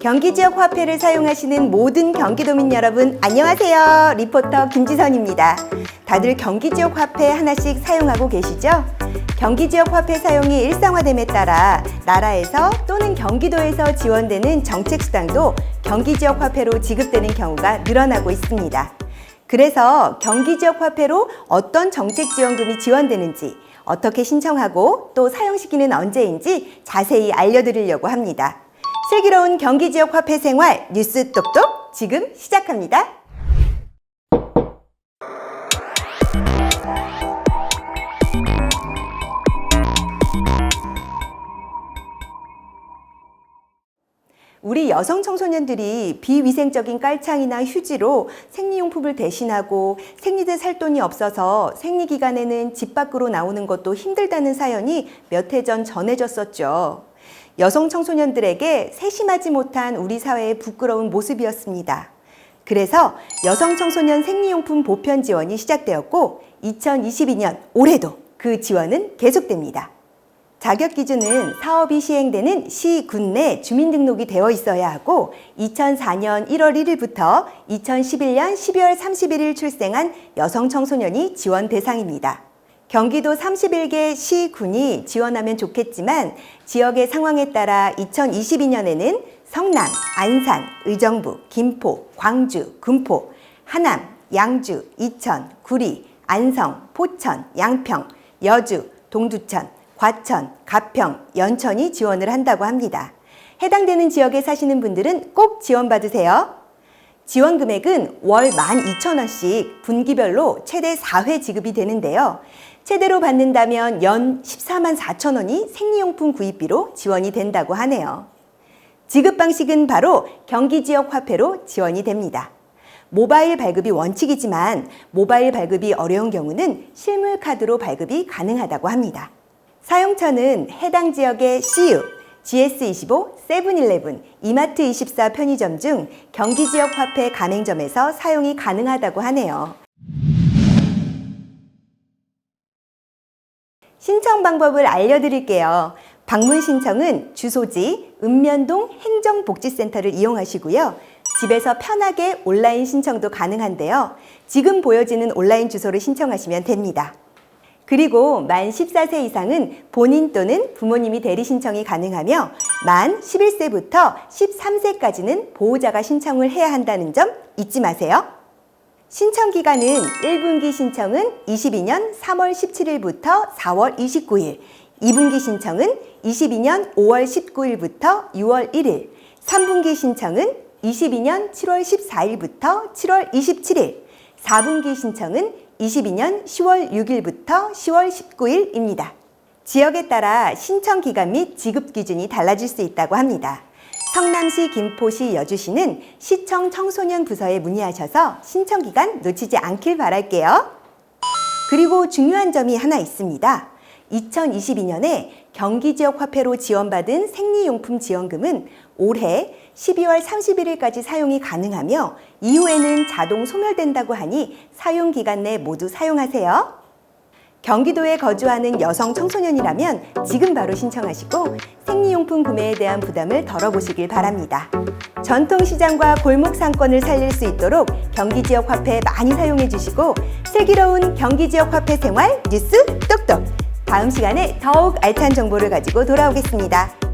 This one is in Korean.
경기 지역 화폐를 사용하시는 모든 경기도민 여러분 안녕하세요. 리포터 김지선입니다. 다들 경기 지역 화폐 하나씩 사용하고 계시죠? 경기 지역 화폐 사용이 일상화됨에 따라 나라에서 또는 경기도에서 지원되는 정책 수당도 경기 지역 화폐로 지급되는 경우가 늘어나고 있습니다. 그래서 경기 지역 화폐로 어떤 정책 지원금이 지원되는지 어떻게 신청하고 또 사용 시기는 언제인지 자세히 알려드리려고 합니다. 슬기로운 경기 지역 화폐 생활 뉴스 똑똑 지금 시작합니다. 우리 여성 청소년들이 비위생적인 깔창이나 휴지로 생리용품을 대신하고 생리대 살 돈이 없어서 생리 기간에는 집 밖으로 나오는 것도 힘들다는 사연이 몇 해 전 전해졌었죠. 여성 청소년들에게 세심하지 못한 우리 사회의 부끄러운 모습이었습니다. 그래서 여성 청소년 생리용품 보편 지원이 시작되었고 2022년 올해도 그 지원은 계속됩니다. 자격 기준은 사업이 시행되는 시, 군 내 주민등록이 되어 있어야 하고 2004년 1월 1일부터 2011년 12월 31일 출생한 여성 청소년이 지원 대상입니다. 경기도 31개 시, 군이 지원하면 좋겠지만 지역의 상황에 따라 2022년에는 성남, 안산, 의정부, 김포, 광주, 금포, 하남, 양주, 이천, 구리, 안성, 포천, 양평, 여주, 동두천, 과천, 가평, 연천이 지원을 한다고 합니다. 해당되는 지역에 사시는 분들은 꼭 지원받으세요. 지원 금액은 월 12,000원씩 분기별로 최대 4회 지급이 되는데요. 최대로 받는다면 연 14만 4천 원이 생리용품 구입비로 지원이 된다고 하네요. 지급 방식은 바로 경기 지역 화폐로 지원이 됩니다. 모바일 발급이 원칙이지만 모바일 발급이 어려운 경우는 실물 카드로 발급이 가능하다고 합니다. 사용처는 해당 지역의 CU, GS25, 세븐일레븐, 이마트24 편의점 중 경기 지역 화폐 가맹점에서 사용이 가능하다고 하네요. 신청 방법을 알려드릴게요. 방문 신청은 주소지 읍면동 행정복지센터를 이용하시고요. 집에서 편하게 온라인 신청도 가능한데요. 지금 보여지는 온라인 주소를 신청하시면 됩니다. 그리고 만 14세 이상은 본인 또는 부모님이 대리 신청이 가능하며 만 11세부터 13세까지는 보호자가 신청을 해야 한다는 점 잊지 마세요. 신청 기간은 1분기 신청은 22년 3월 17일부터 4월 29일, 2분기 신청은 22년 5월 19일부터 6월 1일, 3분기 신청은 22년 7월 14일부터 7월 27일, 4분기 신청은 22년 10월 6일부터 10월 19일입니다. 지역에 따라 신청 기간 및 지급 기준이 달라질 수 있다고 합니다. 성남시, 김포시, 여주시는 시청 청소년 부서에 문의하셔서 신청 기간 놓치지 않길 바랄게요. 그리고 중요한 점이 하나 있습니다. 2022년에 경기 지역 화폐로 지원받은 생리용품 지원금은 올해 12월 31일까지 사용이 가능하며 이후에는 자동 소멸된다고 하니 사용 기간 내 모두 사용하세요. 경기도에 거주하는 여성 청소년이라면 지금 바로 신청하시고 생리용품 구매에 대한 부담을 덜어보시길 바랍니다. 전통시장과 골목 상권을 살릴 수 있도록 경기 지역 화폐 많이 사용해 주시고 슬기로운 경기 지역 화폐 생활 뉴스 똑똑 다음 시간에 더욱 알찬 정보를 가지고 돌아오겠습니다.